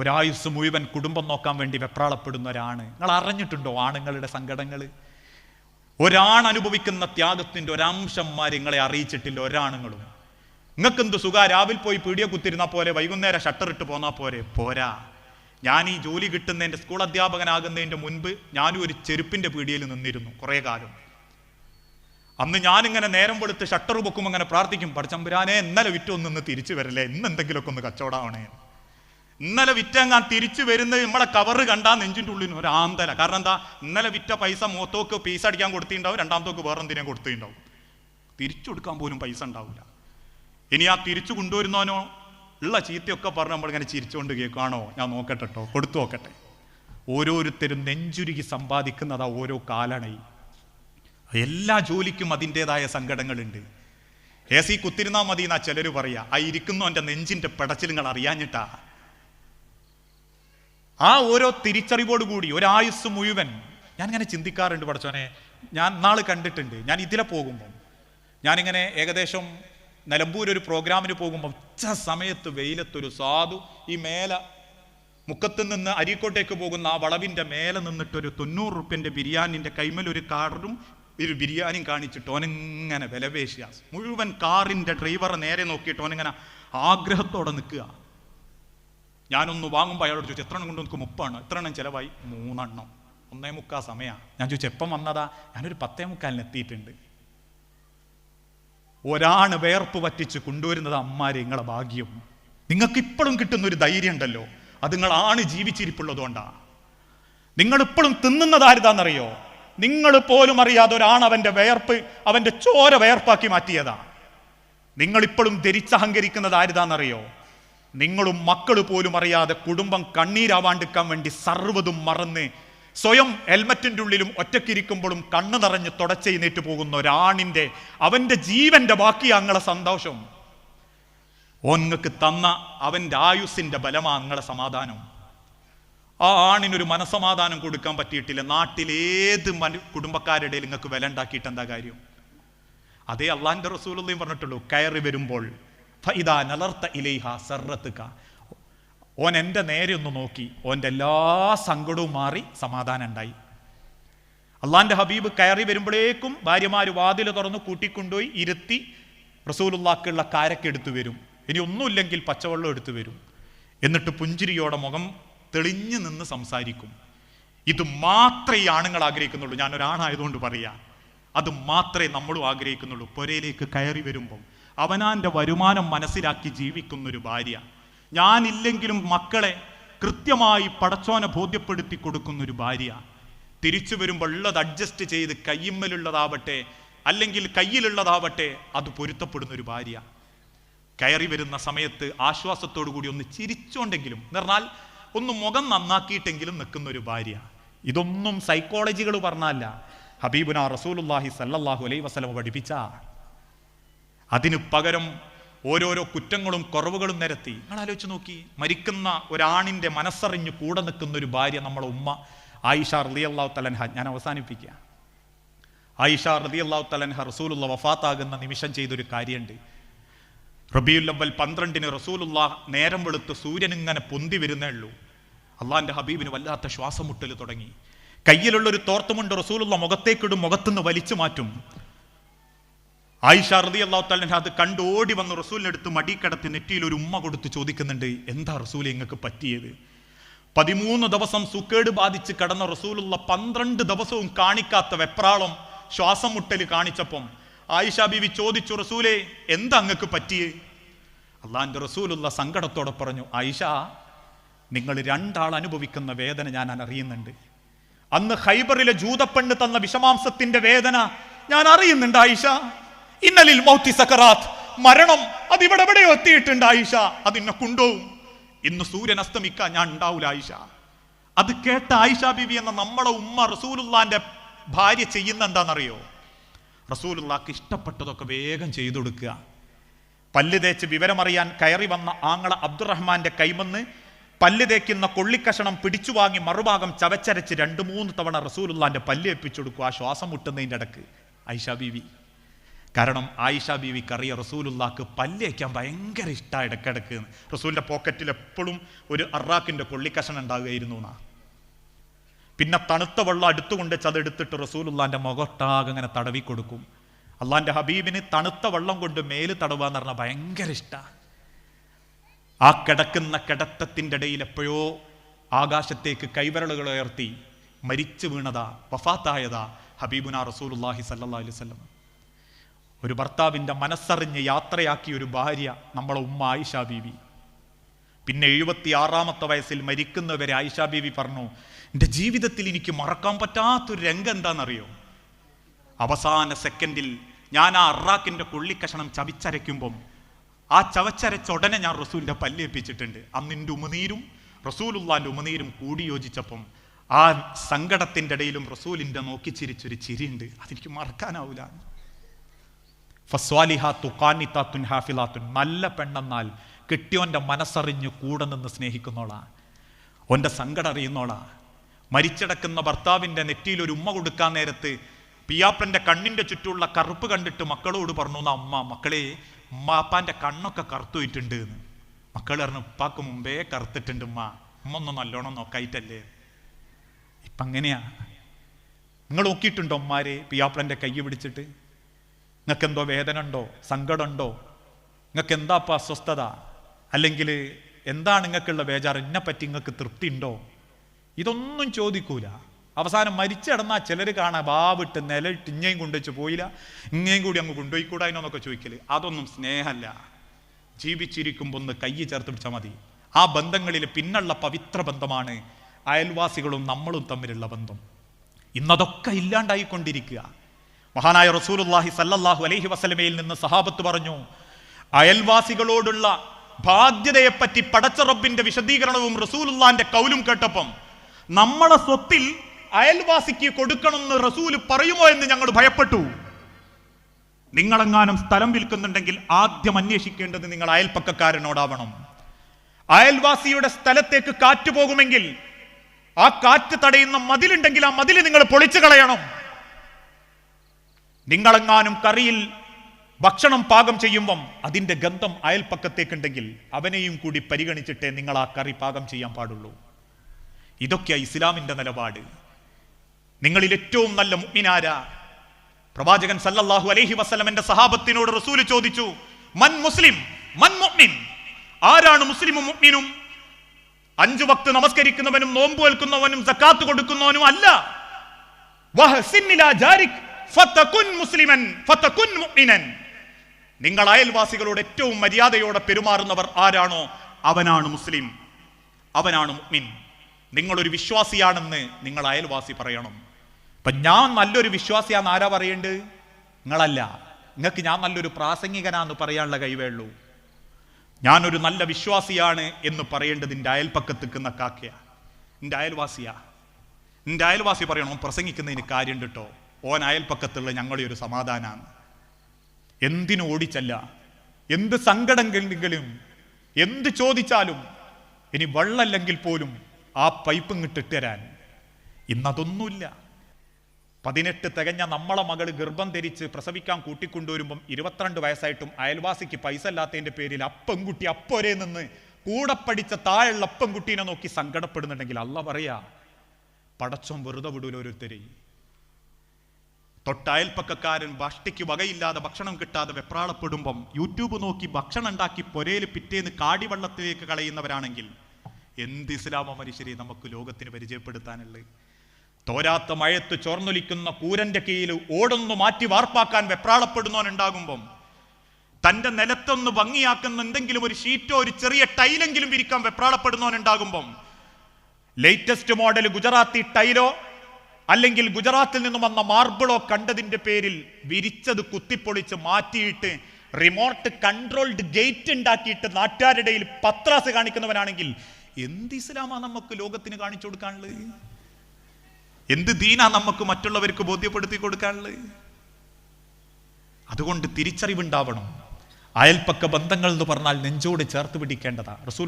ഒരായുസ് മുഴുവൻ കുടുംബം നോക്കാൻ വേണ്ടി വെപ്രാളപ്പെടുന്ന ഒരാണ് നിങ്ങൾ അറിഞ്ഞിട്ടുണ്ടോ ആണുങ്ങളുടെ സങ്കടങ്ങൾ ഒരാൺ അനുഭവിക്കുന്ന ത്യാഗത്തിന്റെ ഒരംശന്മാർ നിങ്ങളെ അറിയിച്ചിട്ടില്ല ഒരാണുങ്ങളും. നിങ്ങൾക്ക് എന്ത് സുഖ? രാവിലെ പോയി പീടിയ കുത്തിരുന്ന പോലെ വൈകുന്നേരം ഷട്ടർ ഇട്ട് പോന്നാ പോരെ പോരാ. ഞാൻ ഈ ജോലി കിട്ടുന്നതിന്റെ സ്കൂൾ അധ്യാപകനാകുന്നതിന്റെ മുൻപ് ഞാനും ഒരു ചെരുപ്പിന്റെ പീടിയയിൽ നിന്നിരുന്നു കുറേ കാലം. അന്ന് ഞാനിങ്ങനെ നേരം വെളുത്ത് ഷട്ടർ പൊക്കും അങ്ങനെ പ്രാർത്ഥിക്കും പഠിച്ചമ്പുരാനെ ഇന്നലെ വിറ്റൊന്നു തിരിച്ചു വരല്ലേ? ഇന്ന് എന്തെങ്കിലുമൊക്കെ ഒന്ന് കച്ചവടമാണേ ഇന്നലെ വിറ്റങ്ങാൻ തിരിച്ചു വരുന്ന നമ്മളെ കവറ് കണ്ടാ നെഞ്ചിന്റെ ഉള്ളിൽ ഒരു ആന്തല കാരണം എന്താ? ഇന്നലെ വിറ്റ പൈസ മൂത്തോക്ക് പീസ് അടിക്കാൻ കൊടുത്തിട്ടുണ്ടാവും. രണ്ടാമത്തോക്ക് വേറെ എന്തിനും കൊടുത്തിട്ടുണ്ടാവും. തിരിച്ചു കൊടുക്കാൻ പോലും പൈസ ഉണ്ടാവില്ല ഇനി ആ തിരിച്ചു കൊണ്ടുവരുന്നവനോ ഉള്ള ചീത്തയൊക്കെ പറഞ്ഞ് നമ്മളിങ്ങനെ ചിരിച്ചുകൊണ്ട് കേൾക്കുകയാണോ ഞാൻ നോക്കട്ടെ കേട്ടോ കൊടുത്തു നോക്കട്ടെ. ഓരോരുത്തരും നെഞ്ചുരുകി സമ്പാദിക്കുന്നതാ ഓരോ കാലണയും എല്ലാ ജോലിക്കും അതിന്റെതായ സങ്കടങ്ങളുണ്ട്. എ സി കുത്തിരുന്നാൽ മതി എന്നാ ചിലർ പറയുക ആ ഇരിക്കുന്നവന്റെ നെഞ്ചിന്റെ പെടച്ചിൽ നിങ്ങൾ അറിയാഞ്ഞിട്ടാ. ആ ഓരോ തിരിച്ചറിവോട് കൂടി ഒരായുസ് മുഴുവൻ ഞാൻ ഇങ്ങനെ ചിന്തിക്കാറുണ്ട് പഠിച്ചോനെ ഞാൻ നാൾ കണ്ടിട്ടുണ്ട്. ഞാൻ ഇതിലെ പോകുമ്പം. ഞാനിങ്ങനെ ഏകദേശം നിലമ്പൂർ ഒരു പ്രോഗ്രാമിന് പോകുമ്പോൾ ഉച്ച സമയത്ത് വെയിലത്തൊരു സാധു ഈ മേല മുക്കത്ത് നിന്ന് അരീക്കോട്ടേക്ക് പോകുന്ന ആ വളവിന്റെ മേലെ നിന്നിട്ടൊരു തൊണ്ണൂറ് റുപ്യന്റെ ബിരിയാണിന്റെ ഒരു കാറും ഒരു ബിരിയാണിയും കാണിച്ചിട്ട് ഓനിങ്ങനെ വിലപേശിയ. മുഴുവൻ കാറിന്റെ ഡ്രൈവറെ നേരെ നോക്കിയിട്ട് ഓനിങ്ങനെ ആഗ്രഹത്തോടെ നിൽക്കുക. ഞാനൊന്ന് വാങ്ങുമ്പോൾ അയാളോട് ചോദിച്ചു എത്ര എണ്ണം കൊണ്ട് നമുക്ക് മുപ്പാണ്? എത്ര എണ്ണം ചിലവായി? മൂന്നെണ്ണം. ഒന്നേ മുക്കാൽ സമയമാണ് ഞാൻ ചോദിച്ചു എപ്പം വന്നതാ? ഞാനൊരു പത്തേ മുക്കാലിന് എത്തിയിട്ടുണ്ട്. ഒരാണ് വേർപ്പ് പറ്റിച്ച് കൊണ്ടുവരുന്നത് അമ്മാരെ നിങ്ങളെ ഭാഗ്യം. നിങ്ങൾക്ക് ഇപ്പോഴും കിട്ടുന്ന ഒരു ധൈര്യം ഉണ്ടല്ലോ. അത് നിങ്ങളാണ് ജീവിച്ചിരിപ്പുള്ളതുകൊണ്ടാ. നിങ്ങൾ ഇപ്പോഴും തിന്നുന്നത് ആരുതാന്നറിയോ? നിങ്ങൾ പോലും അറിയാതെ ഒരാണ് അവന്റെ വേർപ്പ് അവന്റെ ചോര വേർപ്പാക്കി മാറ്റിയതാ. നിങ്ങൾ ഇപ്പോഴും ധരിച്ചഹങ്കരിക്കുന്നത് ആരുതാന്നറിയോ? നിങ്ങളും മക്കൾ പോലും അറിയാതെ കുടുംബം കണ്ണീരാവാണ്ടിക്കാൻ വേണ്ടി സർവതും മറന്ന് സ്വയം ഹെൽമറ്റിന്റെ ഉള്ളിലും ഒറ്റക്കിരിക്കുമ്പോഴും കണ്ണു നിറഞ്ഞ് തുടച്ചെയ്ന്നേറ്റ് പോകുന്ന ഒരാണിന്റെ അവന്റെ ജീവന്റെ ബാക്കി അങ്ങളെ സന്തോഷം. ഓങ്ങൾക്ക് തന്ന അവന്റെ ആയുസിന്റെ ബലമാ അങ്ങളെ സമാധാനം. ആ ആണിനൊരു മനസമാധാനം കൊടുക്കാൻ പറ്റിയിട്ടില്ല. നാട്ടിലേത് മനു കുടുംബക്കാരുടെ നിങ്ങൾക്ക് വില ഉണ്ടാക്കിയിട്ട് എന്താ കാര്യം? അതേ അള്ളാഹിന്റെ റസൂലും പറഞ്ഞിട്ടുള്ളൂ കയറി വരുമ്പോൾ ഫൈദാ നലർത്ത ഇലൈഹ സർറത്തുക. ഓൻ എന്റെ നേരെ ഒന്ന് നോക്കി. ഓന്റെ എല്ലാ സങ്കടവും മാറി സമാധാനം ഉണ്ടായി. അള്ളാന്റെ ഹബീബ് കയറി വരുമ്പോഴേക്കും ഭാര്യമാർ വാതിൽ തുറന്ന് കൂട്ടിക്കൊണ്ടുപോയി ഇരുത്തി റസൂലുള്ളാക്കുള്ള കാരക്ക് എടുത്തു വരും. ഇനി ഒന്നുമില്ലെങ്കിൽ പച്ചവെള്ളം എടുത്തു വരും. എന്നിട്ട് പുഞ്ചിരിയോടെ മുഖം തെളിഞ്ഞു നിന്ന് സംസാരിക്കും. ഇത് മാത്രമേ ഈ ആണുങ്ങൾ ആഗ്രഹിക്കുന്നുള്ളൂ. ഞാൻ ഒരാണായതുകൊണ്ട് പറയാ. അത് മാത്രമേ നമ്മളും ആഗ്രഹിക്കുന്നുള്ളൂ. പുരയിലേക്ക് കയറി വരുമ്പോൾ അവനാന്റെ വരുമാനം മനസ്സിലാക്കി ജീവിക്കുന്നൊരു ഭാര്യ. ഞാനില്ലെങ്കിലും മക്കളെ കൃത്യമായി പടച്ചോനെ ബോധ്യപ്പെടുത്തി കൊടുക്കുന്നൊരു ഭാര്യ. തിരിച്ചു വരുമ്പോൾ ഉള്ളത് അഡ്ജസ്റ്റ് ചെയ്ത് കയ്യമ്മലുള്ളതാവട്ടെ അല്ലെങ്കിൽ കയ്യിലുള്ളതാവട്ടെ അത് പൊരുത്തപ്പെടുന്ന ഒരു ഭാര്യ. കയറി വരുന്ന സമയത്ത് ആശ്വാസത്തോടു കൂടി ഒന്ന് ചിരിച്ചോണ്ടെങ്കിലും എന്ന് പറഞ്ഞാൽ ഒന്ന് മുഖം നന്നാക്കിയിട്ടെങ്കിലും നിൽക്കുന്ന ഒരു ഭാര്യ. ഇതൊന്നും സൈക്കോളജികൾ പറഞ്ഞല്ല. ഹബീബുന റസൂലുല്ലാഹി സല്ലാഹു അലൈ വസ്ലമ പഠിപ്പിച്ച അതിന് പകരം ഓരോരോ കുറ്റങ്ങളും കുറവുകളും നിരത്തി. നിങ്ങൾ ആലോചിച്ച് നോക്കി. മരിക്കുന്ന ഒരാണിന്റെ മനസ്സറിഞ്ഞ് കൂടെ നിൽക്കുന്ന ഒരു ഭാര്യ നമ്മളെ ഉമ്മ ആയിഷ റലി അള്ളാഹു തലൻഹ ഞാൻ അവസാനിപ്പിക്കുക ആയിഷ റലി അള്ളാഹു തലൻഹ റസൂലുള്ള വഫാത്താകുന്ന നിമിഷം ചെയ്തൊരു കാര്യമുണ്ട്. റബിയുല്ലവൽ പന്ത്രണ്ടിന് റസൂലുള്ള നേരം വെളുത്ത് സൂര്യൻ ഇങ്ങനെ പൊന്തി വരുന്നേ ഉള്ളൂ. അള്ളാഹിന്റെ ഹബീബിന് വല്ലാത്ത ശ്വാസം മുട്ടൽ തുടങ്ങി. കയ്യിലുള്ള ഒരു തോർത്തുമുണ്ട് റസൂലുള്ള മുഖത്തേക്കിടും മുഖത്തുനിന്ന് വലിച്ചു മാറ്റും. ആയിഷ റതി അള്ളാഹു തലൻ അത് കണ്ട് ഓടി വന്ന് റസൂലിനെടുത്ത് മടിക്കടത്ത് നെറ്റിയിൽ ഒരു ഉമ്മ കൊടുത്ത് ചോദിക്കുന്നുണ്ട് എന്താ റസൂൽ നിങ്ങൾക്ക് പറ്റിയത്? പതിമൂന്ന് ദിവസം സുക്കേട് ബാധിച്ച് കടന്ന റസൂലുള്ള പന്ത്രണ്ട് ദിവസവും കാണിക്കാത്ത വെപ്രാളം ശ്വാസം മുട്ടൽ കാണിച്ചപ്പം ആയിഷ ബിവി ചോദിച്ചു റസൂലെ എന്താ അങ്ങക്ക് പറ്റിയേ? അള്ളാന്റെ റസൂലുള്ള സങ്കടത്തോടെ പറഞ്ഞു ആയിഷ നിങ്ങൾ രണ്ടാൾ അനുഭവിക്കുന്ന വേദന ഞാൻ അറിയുന്നുണ്ട്. അന്ന് ഹൈബറിലെ ജൂതപ്പെണ്ണ് തന്ന വിഷമാംസത്തിന്റെ വേദന ഞാൻ അറിയുന്നുണ്ട് ആയിഷ. ഇന്നലിൽ മൗത്തി സക്കറാത്ത്. മരണം അത് ഇവിടെ എവിടെയോ എത്തിയിട്ടുണ്ട് ആയിഷ. അതിന്നെ കൊണ്ടുപോകും. ഇന്ന് സൂര്യൻ അസ്തമിക്കാൻ ഞാൻ ഉണ്ടാവൂല ആയിഷ. അത് കേട്ട ആയിഷ ബിബി എന്ന നമ്മളെ ഉമ്മ റസൂലുള്ളാന്റെ ഭാര്യ ചെയ്യുന്ന എന്താണെന്നറിയോ? റസൂലുള്ളാക്ക് ഇഷ്ടപ്പെട്ടതൊക്കെ വേഗം ചെയ്തു കൊടുക്കുക. പല്ല് തേച്ച് വിവരമറിയാൻ കയറി വന്ന ആങ്ങള അബ്ദുറഹ്മാന്റെ കൈമന്ന് പല്ല് തേക്കുന്ന കൊള്ളിക്കഷണം പിടിച്ചു വാങ്ങി മറുഭാഗം ചവച്ചരച്ച് രണ്ട് മൂന്ന് തവണ റസൂലുള്ളാന്റെ പല്ല് ഏൽപ്പിച്ചു കൊടുക്കുക ആ ശ്വാസം മുട്ടുന്നതിന്റെ ഇടയ്ക്ക്. ഐഷ ബീവി. കാരണം ആയിഷ ബീവിക്ക് അറിയ റസൂലുള്ളാക്ക് പല്ലേക്കാൻ ഭയങ്കര ഇഷ്ടമാണ് ഇടയ്ക്കിടയ്ക്ക് റസൂലിന്റെ പോക്കറ്റിൽ എപ്പോഴും ഒരു അറാക്കിന്റെ കൊള്ളിക്കഷണം ഉണ്ടാകുകയായിരുന്നു എന്നാ. പിന്നെ തണുത്ത വെള്ളം അടുത്തുകൊണ്ട് ചതെടുത്തിട്ട് റസൂലുള്ളാന്റെ മുഖത്താകെ അങ്ങനെ തടവി കൊടുക്കും. അള്ളാന്റെ ഹബീബിന് തണുത്ത വെള്ളം കൊണ്ട് മേൽ തടവാന്ന് പറഞ്ഞാൽ ഭയങ്കര ഇഷ്ടമാണ് ആ കിടക്കുന്ന കിടത്തത്തിന്റെ ഇടയിൽ എപ്പോഴോ ആകാശത്തേക്ക് കൈവരളുകൾ ഉയർത്തി മരിച്ചു വീണതാ വഫാത്തായതാ ഹബീബുന റസൂലുല്ലാഹി സല്ലല്ലാഹു അലൈഹി വസല്ലം. ഒരു ഭർത്താവിന്റെ മനസ്സറിഞ്ഞ് യാത്രയാക്കിയ ഒരു ഭാര്യ നമ്മളെ ഉമ്മ ആയിഷ ബീവി. പിന്നെ എഴുപത്തി ആറാമത്തെ വയസ്സിൽ മരിക്കുന്നവരെ ആയിഷ ബീവി പറഞ്ഞു എന്റെ ജീവിതത്തിൽ എനിക്ക് മറക്കാൻ പറ്റാത്തൊരു രംഗം എന്താണെന്നറിയോ? അവസാന സെക്കൻഡിൽ ഞാൻ ആ അറാക്കിന്റെ കൊള്ളിക്കഷണം ചവിച്ചരയ്ക്കുമ്പം ആ ചവച്ചരച്ച ഉടനെ ഞാൻ റസൂലിന്റെ പല്ലേൽപ്പിച്ചിട്ടുണ്ട് അന്നിന്റെ ഉമനീരും റസൂലുള്ളാന്റെ ഉമനീരും കൂടി യോജിച്ചപ്പം ആ സങ്കടത്തിന്റെ ഇടയിലും റസൂലിന്റെ നോക്കി ചിരിച്ചൊരു ചിരിയുണ്ട്. അതെനിക്ക് മറക്കാനാവൂല ഫസ്വാലിഹാത്തു തുൻ ഹാഫിലാത്തുൻ. നല്ല പെണ്ണെന്നാൽ കിട്ടിയോന്റെ മനസ്സറിഞ്ഞ് കൂടെ നിന്ന് സ്നേഹിക്കുന്നോളാ. ഓന്റെ സങ്കടം അറിയുന്നോളാ. മരിച്ചടക്കുന്ന ഭർത്താവിന്റെ നെറ്റിയിൽ ഒരു ഉമ്മ കൊടുക്കാൻ നേരത്ത് പിയാപ്പന്റെ കണ്ണിന്റെ ചുറ്റുമുള്ള കറുപ്പ് കണ്ടിട്ട് മക്കളോട് പറഞ്ഞു "എന്നാ അമ്മ മക്കളെ ഉമ്മാപ്പാന്റെ കണ്ണൊക്കെ കറുത്തുപോയിട്ടുണ്ട് എന്ന് മക്കൾ പറഞ്ഞു ഉപ്പാക്ക് മുമ്പേ കറുത്തിട്ടുണ്ട് ഉമ്മ. ഉമ്മ ഒന്ന് നല്ലോണം നോക്കായിട്ടല്ലേ. ഇപ്പം അങ്ങനെയാ നിങ്ങൾ നോക്കിയിട്ടുണ്ടോ ഉമ്മാരെ പിയാപ്പിളന്റെ കൈ പിടിച്ചിട്ട്? നിങ്ങൾക്ക് എന്തോ വേദന ഉണ്ടോ സങ്കടമുണ്ടോ? നിങ്ങൾക്ക് എന്താ ഇപ്പം അസ്വസ്ഥത? അല്ലെങ്കിൽ എന്താണ് നിങ്ങൾക്കുള്ള ബേജാർ എന്നെ പറ്റി നിങ്ങൾക്ക് തൃപ്തി ഉണ്ടോ ഇതൊന്നും ചോദിക്കൂല. അവസാനം മരിച്ചിടന്നാൽ ചിലർ കാണാൻ ബാവിട്ട് നിലയിട്ട് ഇങ്ങയും കൊണ്ടുവച്ച് പോയില്ല. ഇങ്ങയും കൂടി അങ്ങ് കൊണ്ടുപോയിക്കൂടായിനോന്നൊക്കെ ചോദിക്കൽ. അതൊന്നും സ്നേഹമല്ല ജീവിച്ചിരിക്കുമ്പോൾ ഒന്ന് കൈ ചേർത്ത് പിടിച്ചാൽ മതി. ആ ബന്ധങ്ങളിൽ പിന്നുള്ള പവിത്ര ബന്ധമാണ് അയൽവാസികളും നമ്മളും തമ്മിലുള്ള ബന്ധം. ഇന്നതൊക്കെ ഇല്ലാണ്ടായിക്കൊണ്ടിരിക്കുക. മഹാനായ റസൂലുള്ളാഹി സല്ലല്ലാഹു അലൈഹി വസലമയിൽ നിന്ന് സഹാബത്ത് പറഞ്ഞു അയൽവാസികളോടുള്ള ബാധ്യതയെപ്പറ്റി പടച്ച റബ്ബിന്റെ വിശദീകരണവും റസൂലുള്ളാന്റെ കൗലും കേട്ടപ്പം നമ്മളെ സ്വത്തിൽ അയൽവാസിക്ക് കൊടുക്കണമെന്ന് റസൂൽ പറയുമോ എന്ന് ഞങ്ങൾ ഭയപ്പെട്ടു. നിങ്ങളെങ്ങാനും സ്ഥലം വിൽക്കുന്നുണ്ടെങ്കിൽ ആദ്യം അന്വേഷിക്കേണ്ടത് നിങ്ങൾ അയൽപ്പക്കക്കാരനോടാവണം. അയൽവാസിയുടെ സ്ഥലത്തേക്ക് കാറ്റ് പോകുമെങ്കിൽ ആ കാറ്റ് തടയുന്ന മതിലുണ്ടെങ്കിൽ ആ മതിൽ നിങ്ങൾ പൊളിച്ചു കളയണം നിങ്ങളെങ്ങാനും കറിയിൽ ഭക്ഷണം പാകം ചെയ്യുമ്പം അതിന്റെ ഗന്ധം അയൽപ്പക്കത്തേക്കുണ്ടെങ്കിൽ അവനെയും കൂടി പരിഗണിച്ചിട്ടേ നിങ്ങൾ ആ കറി പാകം ചെയ്യാൻ പാടുള്ളൂ. ഇതൊക്കെ ഇസ്ലാമിന്റെ നിലപാട്. നിങ്ങളിൽ ഏറ്റവും നല്ല മുഗ്മിനാര പ്രവാചകൻ സല്ലല്ലാഹു അലൈഹി വസ്ലമന്റെ സഹാബത്തിനോട് റസൂൽ ചോദിച്ചു മൻ മുസ്ലിം മൻ മുഗ്മിൻ ആരാണ് മുസ്ലിമും മുഗ്മിനും അഞ്ചു വക്ത് നമസ്കരിക്കുന്നവനും നോമ്പ് ഏൽക്കുന്നവനും സക്കാത്ത് കൊടുക്കുന്നവനും അല്ല. മുസ്ലിമൻ നിങ്ങൾ അയൽവാസികളോട് ഏറ്റവും മര്യാദയോടെ പെരുമാറുന്നവർ ആരാണോ അവനാണ് മുസ്ലിം അവനാണ് മുഅ്മിൻ. നിങ്ങളൊരു വിശ്വാസിയാണെന്ന് നിങ്ങൾ അയൽവാസി പറയണം. അപ്പൊ ഞാൻ നല്ലൊരു വിശ്വാസിയാന്ന് ആരാ പറയേണ്ടത്? നിങ്ങളല്ല. നിങ്ങൾക്ക് ഞാൻ നല്ലൊരു പ്രാസംഗികനാന്ന് പറയാനുള്ള കൈവേള്ളൂ ഞാനൊരു നല്ല വിശ്വാസിയാണ് എന്ന് പറയേണ്ടത് എന്റെ അയൽപ്പക്കത്ത് നിൽക്കുന്ന കാക്കയാ. എന്റെ അയൽവാസിയാ. എന്റെ അയൽവാസി പറയണം "ഓൻ പ്രസംഗിക്കുന്നതിന് കാര്യം കേട്ടോ ഓൻ അയൽപ്പക്കത്തുള്ള ഞങ്ങളെ ഒരു സമാധാനമാണ് എന്തിനു ഓടിച്ചല്ല? എന്ത് സങ്കടങ്ങളെങ്കിലും എന്ത് ചോദിച്ചാലും ഇനി വെള്ളമല്ലെങ്കിൽ പോലും ആ പൈപ്പ് ഇങ്ങിട്ടിട്ട് തരാൻ. ഇന്നതൊന്നുമില്ല. പതിനെട്ട് തികഞ്ഞ നമ്മളെ മകൾ ഗർഭം ധരിച്ച് പ്രസവിക്കാൻ കൂട്ടിക്കൊണ്ടുവരുമ്പം ഇരുപത്തിരണ്ട് വയസ്സായിട്ടും അയൽവാസിക്ക് പൈസ ഇല്ലാത്തതിന്റെ പേരിൽ അപ്പൻകുട്ടി അപ്പൊരേ നിന്ന് കൂടെ പഠിച്ച താഴെയുള്ള അപ്പൻകുട്ടീനെ നോക്കി സങ്കടപ്പെടുന്നുണ്ടെങ്കിൽ അല്ല പറയാ പടച്ചോൻ വെറുതെ വിടൂല ഓരോരുത്തരെ തൊട്ടയൽപ്പക്കക്കാരൻ ഭഷ്ടിക്ക് വകയില്ലാതെ ഭക്ഷണം കിട്ടാതെ വെപ്രാളപ്പെടുമ്പം യൂട്യൂബ് നോക്കി ഭക്ഷണം ഉണ്ടാക്കി പൊരയിൽ പിറ്റേന്ന് കാടിവള്ളത്തിലേക്ക് കളയുന്നവരാണെങ്കിൽ എന്ത് ഇസ്ലാമ മനുഷ്യരെ നമുക്ക് ലോകത്തിന് പരിചയപ്പെടുത്താനുള്ളത്? തോരാത്ത മഴത്ത് ചോർന്നൊലിക്കുന്ന കൂരന്റെ കീഴിൽ ഓടൊന്നു മാറ്റി വാർപ്പാക്കാൻ വെപ്രാളപ്പെടുന്നവനുണ്ടാകുമ്പം തന്റെ നിലത്തൊന്ന് ഭംഗിയാക്കുന്ന എന്തെങ്കിലും ഒരു ഷീറ്റോ ഒരു ചെറിയ ടൈലെങ്കിലും വിരിക്കാൻ വെപ്രാളപ്പെടുന്നവനുണ്ടാകുമ്പം ലേറ്റസ്റ്റ് മോഡൽ ഗുജറാത്തി ടൈലോ അല്ലെങ്കിൽ ഗുജറാത്തിൽ നിന്നും വന്ന മാർബിളോ കണ്ടതിന്റെ പേരിൽ വിരിച്ചത് കുത്തിപ്പൊളിച്ച് മാറ്റിയിട്ട് റിമോട്ട് കൺട്രോൾഡ് ഗേറ്റ് ഉണ്ടാക്കിയിട്ട് നാട്ടുകാരുടെയിൽ പത്രാസ് കാണിക്കുന്നവനാണെങ്കിൽ എന്ത് ഇസ്ലാമാ നമുക്ക് ലോകത്തിന് കാണിച്ചു കൊടുക്കാനുള്ളത്? എന്ത് ദീനാ നമുക്ക് മറ്റുള്ളവർക്ക് ബോധ്യപ്പെടുത്തി കൊടുക്കാനുള്ളത്? അതുകൊണ്ട് തിരിച്ചറിവുണ്ടാവണം. അയൽപ്പക്ക ബന്ധങ്ങൾ എന്ന് പറഞ്ഞാൽ നെഞ്ചോട് ചേർത്ത് പിടിക്കേണ്ടതാ. റസൂൽ